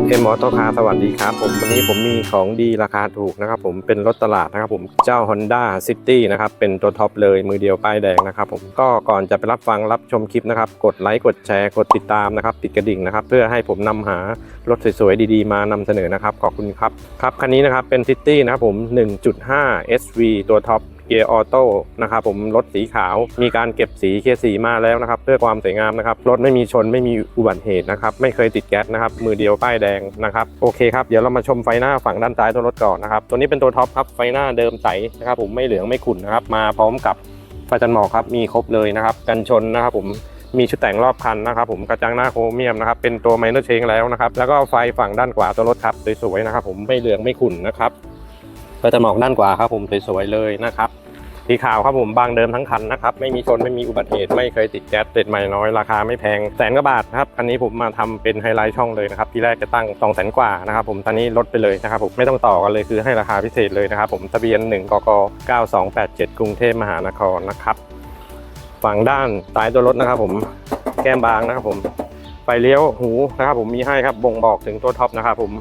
SM Auto Car สวัสดีครับผมวันนี้ผมมีของดีราคาถูกนะครับผมเป็นรถตลาดนะครับผมเจ้า Honda City นะครับเป็นตัวท็อปเลยมือเดียวป้ายแดงนะครับผมก็ก่อนจะไปรับฟังรับชมคลิปนะครับกดไลค์กดแชร์กดติดตามนะครับติดกระดิ่งนะครับเพื่อให้ผมนำหารถสวยๆดีๆ มานำเสนอนะครับขอบคุณครับครับคันนี้นะครับเป็น City นะครับผม 1.5 SV ตัวท็อป กียร์ออโต้นะครับผมรถสีขาวมีการเก็บสีเคลียร์สีมาแล้วนะครับเพื่อความสวยงามนะครับรถไม่มีชนไม่มีอุบัติเหตุนะครับไม่เคยติดแก๊สนะครับมือเดียวป้ายแดงนะครับโอเคครับเดี๋ยวเรามาชมไฟหน้าฝั่งด้านซ้ายตัวรถก่อนนะครับตัวนี้เป็นตัวท็อปครับไฟหน้าเดิมใสนะครับผมไม่เหลืองไม่ขุ่นนะครับมาพร้อมกับไฟจันหมอกครับมีครบเลยนะครับกันชนนะครับผมมีชุดแต่งรอบคันนะครับผมกระจังหน้าโครเมียมนะครับเป็นตัวไมเนอร์เชงแล้วนะครับแล้วก็ไฟฝั่งด้านขวาตัวรถครับสวยๆนะครับผมไม่เหลืองไม่ขุ่นนะครับไฟจันหมอกด้านขวาครับผมสวยๆเลยนะครับ สีขาวครับผมบางเดิมทั้งคันนะครับไม่มีชนไม่มีอุบัติเหตุไม่เคยติดแก๊สติดใหม่น้อยราคาไม่แพงแสนกว่าบาทนะครับคันนี้ผมมาทำเป็นไฮไลท์ช่องเลยนะครับที่แรกจะตั้ง2องแสนกว่านะครับผมตอนนี้ลดไปเลยนะครับผมไม่ต้องต่อกันเลยคือให้ราคาพิเศษเลยนะครับผมทะเบียน1กก9287 กรุงเทพมหานครนะครับฝั่งด้านซ้ายตัวรถนะครับผมแก้มบางนะครับผมไฟเลี้ยวหูนะครับผมมีให้ครับบ่งบอกถึงตัวท็อปนะครับผม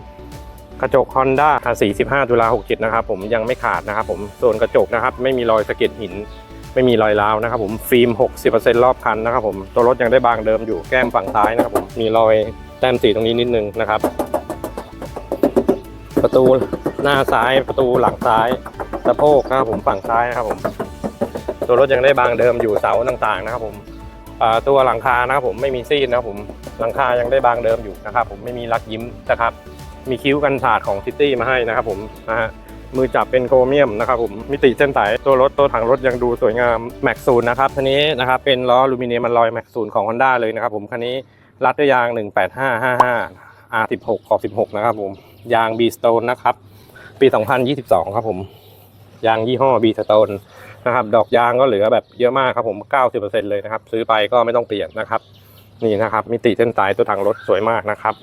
กระจก Honda สี15ตุลา67 นะครับผมยังไม่ขาดนะครับผมส่วนกระจกนะครับไม่มีรอยสะเก็ดหิน ไม่มีรอยร้าวนะครับผมฟิล์ม 60%รอบคันนะครับผมตัวรถยังได้บางเดิมอยู่แก้มฝั่งซ้ายนะครับผมมีรอยแต้มสีตรงนี้นิดนึงนะครับ ประตูหน้าซ้ายประตูหลังซ้ายสะโพกนะครับผมฝั่งซ้ายนะครับผม ตัวรถยังได้บางเดิมอยู่เสาต่างๆนะครับผมตัวหลังคานะครับผมไม่มีซีดนะครับผมหลังคายังได้บางเดิมอยู่นะครับผมไม่มีรักยิ้มนะครับ มีคิ้วกันสาดของซิตี้มาให้นะครับผมนะฮะมือจับเป็นโครเมียมนะครับผมมิติเส้นสายตัวรถตัวถังรถยังดูสวยงามแม็กซูนนะครับคันนี้นะครับเป็นล้ออลูมิเนียมมันลอยแม็กซูนของ Honda เลยนะครับผมคันนี้รัดด้วยยาง 18555 R16 ขอบ16 นะครับผม ยาง B Stone นะครับ ปี 2022 ครับผม ยางยี่ห้อ B Stone นะครับ ดอกยางก็เหลือแบบเยอะมากครับผม 90%เลยนะครับ ซื้อไปก็ไม่ต้องเปลี่ยนนะครับ นี่นะครับ มิติเส้นสายตัวถังรถสวยมากนะครับ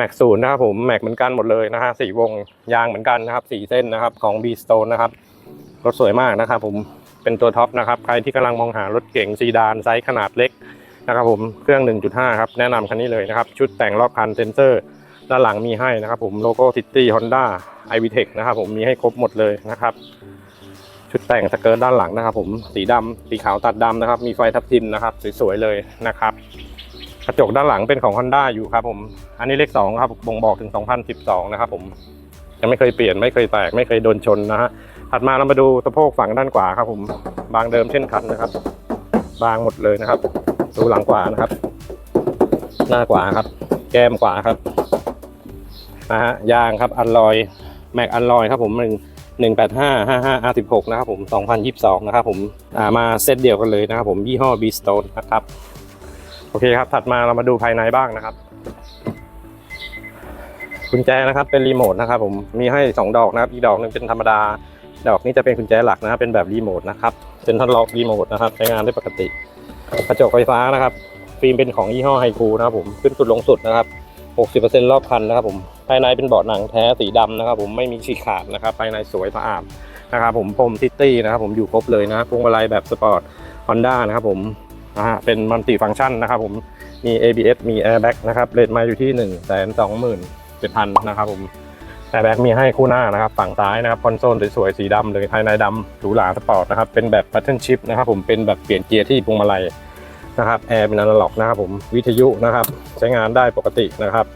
แม็กศูนย์นะครับผมแม็กเหมือนกันหมดเลยนะฮะสี่วงยางเหมือนกันนะครับสี่เส้นนะครับของ B Stone นะครับรถสวยมากนะครับผมเป็นตัวท็อปนะครับใครที่กำลังมองหารถเก๋งซีดานไซส์ขนาดเล็กนะครับผมเครื่อง 1.5 ครับแนะนำคันนี้เลยนะครับชุดแต่งรอบคันเซนเซอร์ด้านหลังมีให้นะครับผมโลโก้ซิตี้ฮอนด้าไอวีเทคนะครับผมมีให้ครบหมดเลยนะครับ ชุดแต่งสเกิร์ตด้านหลังนะครับผมสีดำสีขาวตัดดำนะครับ มีไฟทับทิมนะครับสวยๆเลยนะครับ กระจกด้านหลังเป็นของ Honda อยู่ครับผม อันนี้เลข2ครับบ่งบอกถึง 2012 นะครับผมยังไม่เคยเปลี่ยนไม่เคยแตกไม่เคยโดนชนนะฮะถัดมาเรามาดูสะโพกฝั่งด้านขวาครับผมบางเดิมเช่นกันนะครับ บางหมดเลยนะครับ ดูหลังขวานะครับ หน้าขวาครับ แก้มขวาครับนะฮะยางครับอันลอยแม็กอันลอยครับผมหนึ่งหนึ่งแปดห้าห้าห้า R สิบหกนะครับผมสองพันยี่สิบสองนะครับผมมาเซตเดียวกันเลยนะครับผมยี่ห้อ B Stone นะครับ โอเคครับ ถัดมาเรามาดูภายในบ้างนะครับกุญแจนะครับเป็นรีโมทนะครับผมมีให้ 2 ดอกนะครับ อีกดอกหนึงเป็นธรรมดา ดอกนี้จะเป็นกุญแจหลักนะครับเป็นแบบรีโมทนะครับเป็นทันล็อกรีโมทนะครับใช้งานได้ปกติ กระจกไฟฟ้านะครับ ฟิล์มเป็นของยี่ห้อไฮคูนะครับผมขึ้นสุดลงสุดนะครับ 60%รอบคันนะครับผมภายในเป็นเบาะหนังแท้สีดำนะครับ ผมไม่มีฉีกขาดนะครับ ภายในสวยสะอาดนะครับผมพรมซิตี้นะครับผมอยู่ครบเลยนะพวงมาลัยแบบสปอร์ต Honda นะครับผม นะฮะเป็นมัลติฟังก์ชันนะครับผมมี ABS มี Airbag นะครับเรทมาอยู่ที่1 2 7 0 0 0นสองหมื่นเจ็ดพันนะครับผม Airbag มีให้คู่หน้านะครับฝั่งซ้ายนะครับคอนโซลสวยๆสีดำเลยภายในดำหรูหราสปอร์ตนะครับเป็นแบบ Pattern Shift นะครับผมเป็นแบบเปลี่ยนเกียร์ที่พวงมาลัยนะครับแอร์เป็นอนาล็อกนะครับผมวิทยุนะครับ ใช้งานได้ปกตินะครับ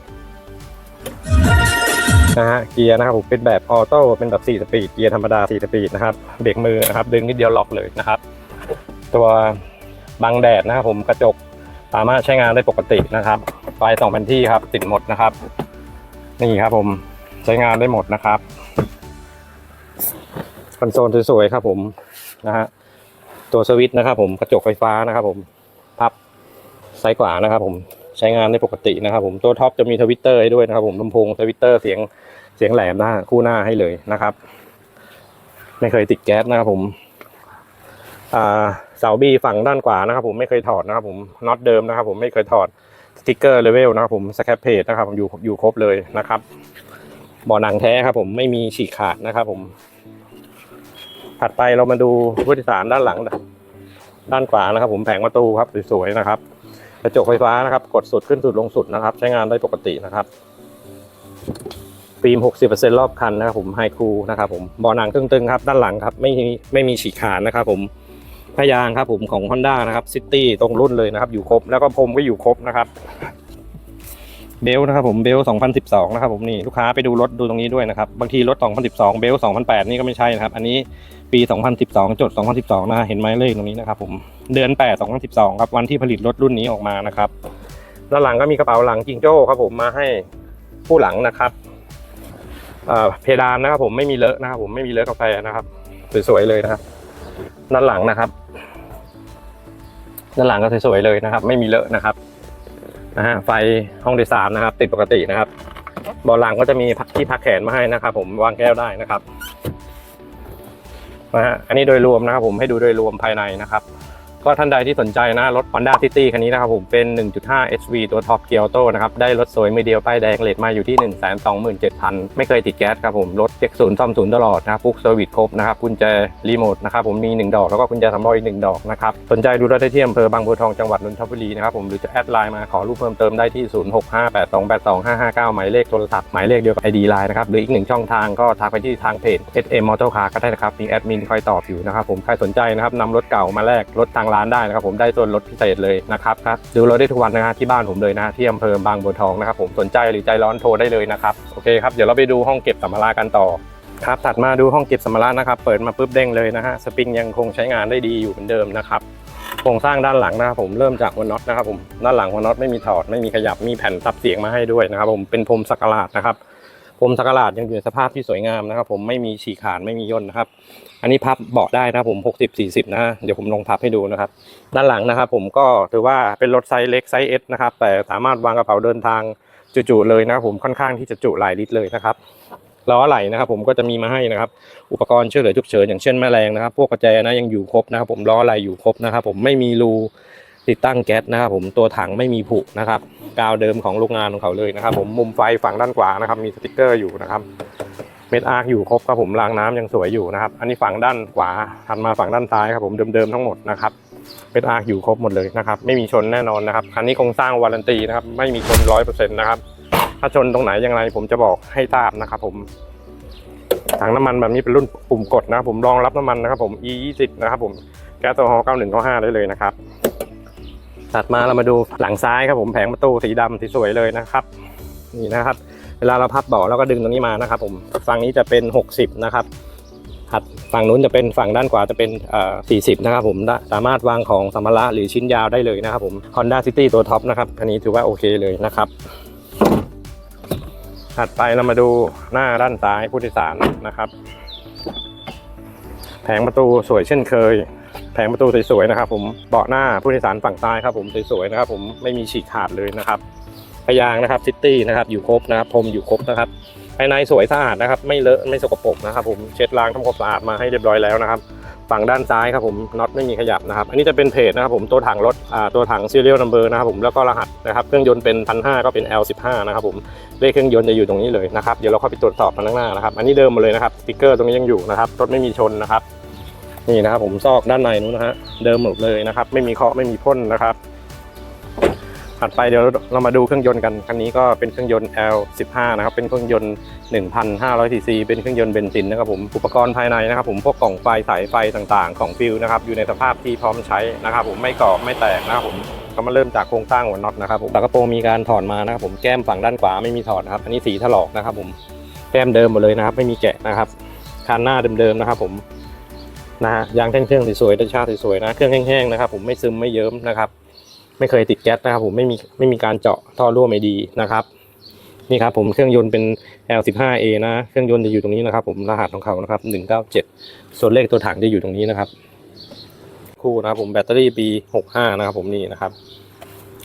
นะฮะเกียร์นะครับผมเป็นแบบออโต้เป็นแบบ 4 สปีดเกียร์ธรรมดา 4 สปีดนะครับเบรกมือนะครับดึงนิดเดียวล็อกเลยนะครับ ตัว บังแดดนะครับผมกระจกสามารถใช้งานได้ปกตินะครับไฟสองแผ่นที่ครับ ติดหมดนะครับ นี่ครับผมใช้งานได้หมดนะครับคอนโซลสวยๆครับผมนะฮะตัวสวิตช์นะครับ ผมกระจกไฟฟ้านะครับ ผมพับซ้ายขวานะครับ ผมใช้งานได้ปกตินะครับ ผมตัวท็อปจะมีทวิตเตอร์ให้ด้วยนะครับผมลำโพงทวิตเตอร์เสียงเสียงแหลมนะฮะคู่หน้าให้เลยนะครับ ไม่เคยติดแก๊สนะครับผมอ่า เสาบีฝั่งด้านขวานะครับผมไม่เคยถอดนะครับผมน็อตเดิมนะครับผมไม่เคยถอดสติกเกอร์เลเวลนะครับผมสแคปเพจนะครับผมอยู่อยู่ครบเลยนะครับเบ่อหนังแท้ครับผมไม่มีฉีกขาดนะครับผมถัดไปเรามาดูผู้โดยสารด้านหลัง ด้านขวานะครับ ผมแผงประตูครับสวยๆนะครับกระจกไฟฟ้านะครับ กดสุดขึ้นสุดลงสุดนะครับ ใช้งานได้ปกตินะครับฟิล์ม60%รอบคันนะครับผมไฮคูนะครับผมเบาะหนังตึงๆครับ ด้านหลังครับ ไม่มีไม่มีฉีกขาดนะครับผม พยางครับผมของ Honda นะครับซิตี้ตรงรุ่นเลยนะครับ อยู่ครบแล้วก็พรมก็อยู่ครบนะครับ เบลนะครับผมเบล 2012 นะครับผมนี่ลูกค้าไปดูรถดูตรงนี้ด้วยนะครับ บางทีรถ 2012 เบล 2008 นี่ก็ไม่ใช่นะครับ อันนี้ปี 2012 จด 2012 นะฮะเห็นไหมเลขตรงนี้นะครับผมเดือน 8 2012 ครับวันที่ผลิตรถรุ่นนี้ออกมานะครับด้านหลังก็มีกระเป๋าหลังจิงโจ้ครับผมมาให้ผู้หลังนะครับเอ่อเพดานนะครับผมไม่มีเลอะนะครับผมไม่มีเลอะกาแฟนะครับ สวยๆเลยนะครับด้านหลังนะครับ ด้านหลังก็สวยๆเลยนะครับ ไม่มีเลอะนะครับนะฮะไฟห้องโดยสารนะครับ ติดปกตินะครับเบาะหลังก็จะมีที่พักแขนมาให้นะครับ ผมวางแก้วได้นะครับนะฮะอันนี้โดยรวมนะครับ ผมให้ดูโดยรวมภายในนะครับ ก็ท่านใดที่สนใจนะ รถ Honda City คันนี้นะครับผมเป็น 1.5 HV ตัวท็อปเกียร์โตนะครับ ได้รถสวยมือเดียวป้ายแดงเลทมาอยู่ที่ 127,000 ไม่เคยติดแก๊สครับผม รถเช็คศูนย์ซ่อมศูนย์ตลอดนะครับปุ๊กเซอร์วิสครบนะครับกุญแจรีโมทนะครับผมมี 1 ดอก แล้วก็กุญแจสำรองอีก 1 ดอกนะครับ สนใจดูรถได้ที่อำเภอบางบัวทองจังหวัดนนทบุรีนะครับผมหรือจะแอดไลน์มาขอรูปเพิ่มเติมได้ที่ 0658282559 หมายเลขโทรศัพท์หมายเลขเดียวกับ ID ไลน์นะครับหรืออีกหนึ่งช่องทางก็ทักไปที่ทางเพจ SM Motor Car ก็ได้นะครับมีแอดมินคอยตอบอยู่นะครับผมใครสนใจนะครับนำรถเก่ามาแลกรถทางร้านได้นะครับผมได้ส่วนลดพิเศษเลยนะครับครับดูรถได้ทุกวันนะฮะที่บ้านผมเลยนะที่อำเภอบางบัวทองนะครับผมสนใจหรือใจร้อนโทรได้เลยนะครับโอเคครับเดี๋ยวเราไปดูห้องเก็บสัมภาระกันต่อครับถัดมาดูห้องเก็บสัมภาระนะครับเปิดมาปุ๊บเด้งเลยนะฮะสปริงยังคงใช้งานได้ดีอยู่เหมือนเดิมนะครับโครงสร้างด้านหลังนะครับผมเริ่มจากหัวน็อตนะครับผมด้านหลังหัวน็อตไม่มีถอดไม่มีขยับมีแผ่นซับเสียงมาให้ด้วยนะครับผมเป็นพรมสักหลาดนะครับ พรมสักหลาดยังอยู่ในสภาพที่สวยงามนะครับ ผมไม่มีฉีกขาดไม่มีย่นนะครับ อันนี้พับเบาะได้นะครับผม60 40นะฮะเดี๋ยวผมลงพับให้ดูนะครับ ด้านหลังนะครับ ผมก็ถือว่าเป็นรถไซส์เล็กไซส์ S นะครับแต่สามารถวางกระเป๋าเดินทางจุๆเลยนะครับผมค่อนข้างที่จะจุหลายลิตรเลยนะครับล้อไหลนะครับผมก็จะมีมาให้นะครับ อุปกรณ์ช่วยเหลือฉุกเฉินอย่างเช่นแม่แรงนะครับ พวกกระแจนะยังอยู่ครบนะครับ ผมล้อไหลอยู่ครบนะครับ ผมไม่มีรู ติดตั้งแก๊สนะครับผมตัวถังไม่มีผุนะครับกาวเดิมของโรงงานของเขาเลยนะครับ ผมมุมไฟฝั่งด้านขวานะครับ มีสติกเกอร์อยู่นะครับเม็ดอาร์อยู่ครบครับผมรางน้ำยังสวยอยู่นะครับ อันนี้ฝั่งด้านขวาถัดมาฝั่งด้านซ้ายครับผมเดิมๆทั้งหมดนะครับเม็ดอาร์อยู่ครบหมดเลยนะครับ ไม่มีชนแน่นอนนะครับคันนี้โครงสร้างวารันตีนะครับ ไม่มีชนร้อยเปอร์เซ็นต์นะครับถ้าชนตรงไหนอย่างไรผมจะบอกให้ทราบนะครับ ผมถังน้ำมันแบบนี้เป็นรุ่นปุ่มกดนะครับผมรองรับน้ำมันนะครับผม E 2 0นะครับผมแก๊สโซฮอล์9195ได้เลยนะครับ ถัดมาเรามาดูหลังซ้ายครับผมแผงประตูสีดำสีสวยเลยนะครับนี่นะครับ เวลาเราพับเบาะแล้วก็ดึงตรงนี้มานะครับ ผมฝั่งนี้จะเป็น 60 นะครับถัดฝั่งนู้นจะเป็นฝั่งด้านขวาจะเป็นเอ่อ40นะครับผมสามารถวางของสัมภาระหรือชิ้นยาวได้เลยนะครับผม Honda City ตัวท็อปนะครับคันนี้ถือว่าโอเคเลยนะครับถัดไปเรามาดูหน้าด้านซ้ายผู้โดยสารนะครับ แผงประตูสวยเช่นเคย แผงประตูสวยๆนะครับ ผมเบาะหน้าผู้โดยสารฝั่งซ้ายครับ ผมสวยๆนะครับ ผมไม่มีฉีกขาดเลยนะครับพยางนะครับซิตี้นะครับอยู่ครบนะครับพรมอยู่ครบนะครับภายในสวยสะอาดนะครับ ไม่เลอะไม่สกปรกนะครับผมเช็ดล้างทำความสะอาดมาให้เรียบร้อยแล้วนะครับ ฝั่งด้านซ้ายครับผมน็อตไม่มีขยับนะครับ อันนี้จะเป็นเพจนะครับผมตัวถังรถอ่าตัวถัง serial number นะครับผมแล้วก็รหัสนะครับเครื่องยนต์เป็นพันห้าก็เป็น L15 นะครับผมเลขเครื่องยนต์จะอยู่ตรงนี้เลยนะครับเดี๋ยวเราเข้าไปตรวจสอบกันข้างหน้านะครับ อันนี้เดิมหมดเลยนะครับสติ๊กเกอร์ตรงนี้ยังอยู่นะครับรถไม่มีชนนะครับ นี่นะครับผมซอกด้านในนู้นนะฮะเดิมหมดเลยนะครับ ไม่มีเคาะไม่มีพ่นนะครับถัดไปเดี๋ยวเรามาดูเครื่องยนต์กันคันนี้ก็เป็นเครื่องยนต์ L15 นะครับเป็นเครื่องยนต์ 1,500 ซีซีเป็นเครื่องยนต์เบนซินนะครับผมอุปกรณ์ภายในนะครับ ผมพวกกล่องไฟสายไฟต่างๆ ของฟิวนะครับอยู่ในสภาพที่พร้อมใช้นะครับ ผมไม่กรอไม่แตกนะครับผมก็มาเริ่มจากโครงสร้างหัวน็อตนะครับผมฝากระโปรงมีการถอดมานะครับผมแก้มฝั่งด้านขวาไม่มีถอดนะครับ อันนี้สีถลอกนะครับผมแก้มเดิมหมดเลยนะครับ ไม่มีแกะนะครับคานหน้าเดิมๆนะครับผม นะฮะยางแท่งเครื่องสวยๆด้านชาติสวยๆนะเครื่องแห้งๆนะครับผมไม่ซึมไม่เยิ้มนะครับ ไม่เคยติดแก๊สนะครับ ผมไม่มีไม่มีการเจาะท่อรั่วไม่ดีนะครับนี่ครับผมเครื่องยนต์เป็น L15A นะเครื่องยนต์จะอยู่ตรงนี้นะครับ ผมรหัสของเขานะครับ197 ส่วนเลขตัวถังจะอยู่ตรงนี้นะครับ คู่นะครับผมแบตเตอรี่ B65 นะครับ ผมนี่นะครับ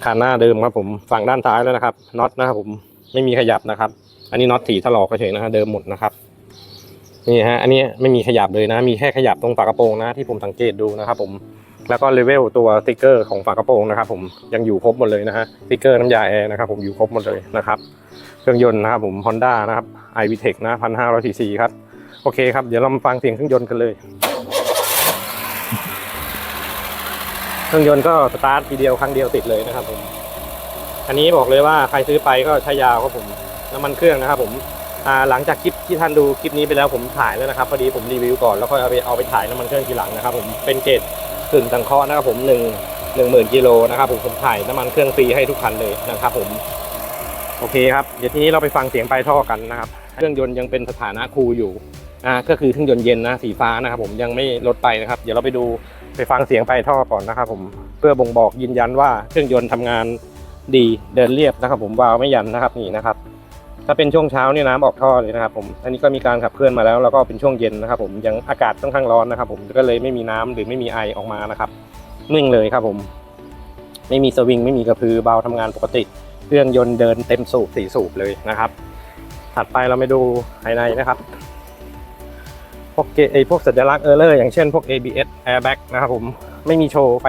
คานหน้าเดิมครับผมฝั่งด้านซ้ายแล้วนะครับน็อตนะครับผมไม่มีขยับนะครับ อันนี้น็อตถีถลอกเฉยนะฮะเดิมหมดนะครับ นี่ฮะอันนี้ไม่มีขยับเลยนะ มีแค่ขยับตรงฝากระโปรงนะที่ผมสังเกตดูนะครับผมแล้วก็เลเวลตัวสติกเกอร์ของฝากระโปรงนะครับผมยังอยู่ครบหมดเลยนะฮะสติกเกอร์น้ำยาแอร์นะครับผมอยู่ครบหมดเลยนะครับเครื่องยนต์นะครับผม Honda นะครับ i v t e c นะพันห้าร้อยซีซีครับโอเคครับเดี๋ยวเรามาฟังเสียงเครื่องยนต์กันเลย เครื่องยนต์ก็สตาร์ททีเดียวครั้งเดียวติดเลยนะครับผมอันนี้บอกเลยว่าใครซื้อไปก็ใช้ยาวครับผมน้ำมันเครื่องนะครับผม หลังจากคลิปที่ท่านดูคลิปนี้ไปแล้วผมถ่ายแล้วนะครับพอดีผมรีวิวก่อนแล้วก็เอาไปเอาไปถ่ายน้ำมันเครื่องทีหลังนะครับผมเป็นเกรดกึ่งสังเคราะห์นะครับผมหนึ่งหนึ่งหมื่นกิโลนะครับผมผมถ่ายน้ำมันเครื่องฟรีให้ทุกคันเลยนะครับผมโอเคครับเดี๋ยวทีนี้เราไปฟังเสียงปลายท่อกันนะครับเครื่องยนต์ยังเป็นสถานะคูลอยู่อ่าก็คือเครื่องยนต์เย็นนะสีฟ้านะครับผมยังไม่ลดไปนะครับเดี๋ยวเราไปดูไปฟังเสียงปลายท่อก่อนนะครับผมเพื่อบ่งบอกยืนยันว่าเครื่องยนต์ทำงานดีเดินเรียบนะครับ ผมวาล์วไม่ยันนะครับนี่นะครับ ถ้าเป็นช่วงเช้านี่น้ำออกท่อเลยนะครับผมอันนี้ก็มีการขับเคลื่อนมาแล้วแล้วก็เป็นช่วงเย็นนะครับผมยังอากาศค่อนข้างร้อนนะครับผมก็เลยไม่มีน้ำหรือไม่มีไอออกมานะครับนิ่งเลยครับผม ไม่มีสวิงไม่มีกระพือเบาทำงานปกติ เครื่องยนต์เดินเต็มสูบสี่สูบเลยนะครับ ถัดไปเราไปดูภายในนะครับพวกเกไอพวกสัญลักษณ์เออร์เลอร์อย่างเช่นพวก ABS airbag นะครับผมไม่มีโชว์ไฟ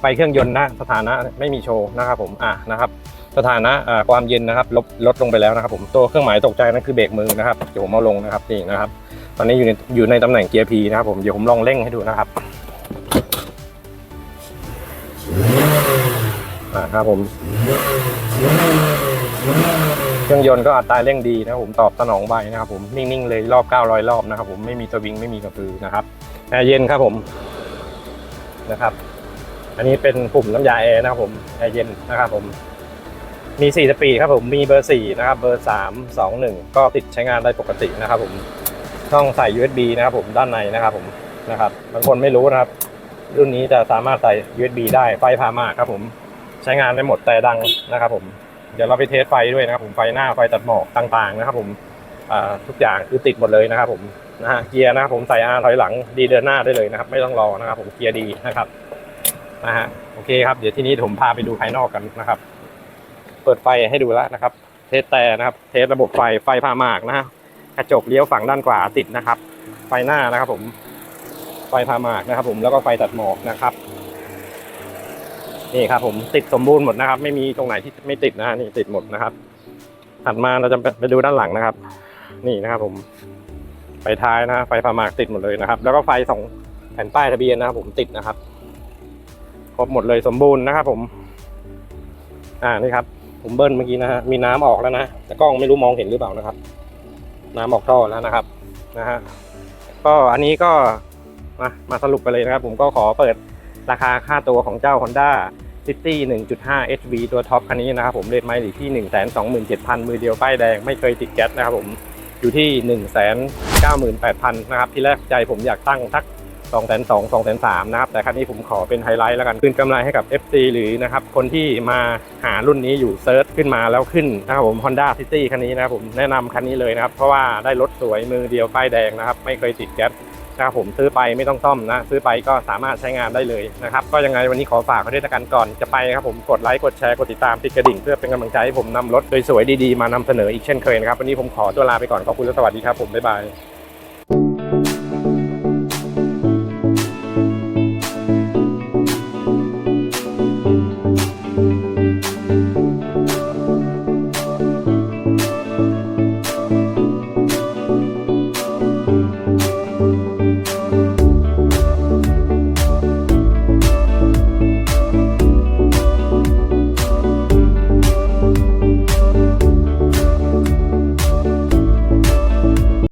ไฟเครื่องยนต์นะสถานะไม่มีโชว์นะครับผมอะนะครับ สถานะความเย็นนะครับลดลดลงไปแล้วนะครับ ผมตัวเครื่องหมายตกใจนั่นคือเบรกมือนะครับเดี๋ยวผมเอาลงนะครับนี่นะครับ ตอนนี้อยู่ในอยู่ในตำแหน่งเกียร์ P นะครับผมเดี๋ยวผมลองเร่งให้ดูนะครับอ่าครับผมเครื่องยนต์ก็อัตราเร่งดีนะครับผมตอบสนองไวนะครับผมนิ่งๆเลยรอบ 900 รอบนะครับผมไม่มีสวิงไม่มีกระพือนะครับแอร์เย็นครับผมนะครับ อันนี้เป็นปุ่มน้ำยาแอร์นะครับผมแอร์เย็นนะครับผม มี 4 สปีดครับผมมีเบอร์ 4 นะครับ เบอร์ 3 2 1 ก็ติดใช้งานได้ปกตินะครับผมช่องใส่ USB นะครับผมด้านในนะครับผมนะครับบางคนไม่รู้นะครับ รุ่นนี้จะสามารถใส่ USB ได้ไฟพามากครับผมใช้งานได้หมดแต่ดังนะครับผมเดี๋ยวเราไปเทสไฟด้วยนะครับผมไฟหน้าไฟตัดหมอกต่างๆนะครับผมทุกอย่างคือติดหมดเลยนะครับผมนะฮะเกียร์นะครับผมใส่อาถอยหลังดีเดินหน้าได้เลยนะครับ ไม่ต้องรอนะครับผมเกียร์ดีนะครับนะฮะโอเคครับเดี๋ยวที่นี้ผมพาไปดูภายนอกกันนะครับ เปิดไฟให้ดูแล้วนะครับ เทสแต่นะครับ เทสระบบไฟไฟพามากนะฮะกระจกเลี้ยวฝั่งด้านขวาติดนะครับ ไฟหน้านะครับ ผมไฟพามากนะครับ ผมแล้วก็ไฟตัดหมอกนะครับนี่ครับ ผมติดสมบูรณ์หมดนะครับ ไม่มีตรงไหนที่ไม่ติดนะฮะนี่ติดหมดนะครับ ถัดมาเราจะไปดูด้านหลังนะครับ นี่นะครับ ผมไฟท้ายนะไฟพามากติดหมดเลยนะครับ แล้วก็ไฟสองแผ่นป้ายทะเบียนนะครับ ผมติดนะครับครบหมดเลยสมบูรณ์นะครับ ผม อ่านี่ครับ ผมเบิ้ลเมื่อกี้นะฮะมีน้ำออกแล้วนะแต่กล้องไม่รู้มองเห็นหรือเปล่านะครับ น้ำออกท่อแล้วนะครับนะฮะก็อันนี้ก็มามาสรุปไปเลยนะครับ ผมก็ขอเปิดราคาค่าตัวของเจ้า Honda City 1.5 HV ตัวท็อปคันนี้นะครับผมเรทไมล์อยู่ที่ 127,000 มือเดียวป้ายแดงไม่เคยติดแก๊สนะครับผมอยู่ที่ 198,000นะครับที่แรกใจผมอยากตั้งสัก 2 2 0 0 2 2 3 0นะครับ แต่คันนี้ผมขอเป็นไฮไลท์แล้วกันคืนกำไรให้กับ FC หรือนะครับ คนที่มาหารุ่นนี้อยู่เซิร์ชขึ้นมาแล้วขึ้นนะครับผม Honda City คันนี้นะครับผมแนะนำคันนี้เลยนะครับ เพราะว่าได้รถสวยมือเดียวป้ายแดงนะครับ ไม่เคยติดแก๊สนะครับผมซื้อไปไม่ต้องซ่อมนะ ซื้อไปก็สามารถใช้งานได้เลยนะครับ ก็ยังไงวันนี้ขอฝากไว้ด้วยกันก่อนจะไปครับผมกดไลค์กดแชร์กดติดตามติดกระดิ่งเพื่อเป็นกำลังใจให้ผมนำรถสวยๆดีๆมานำเสนออีกเช่นเคยนะครับวันนี้ผมขอตัวลาไปก่อนขอบคุณและสวัสดีครับผมบ๊ายบาย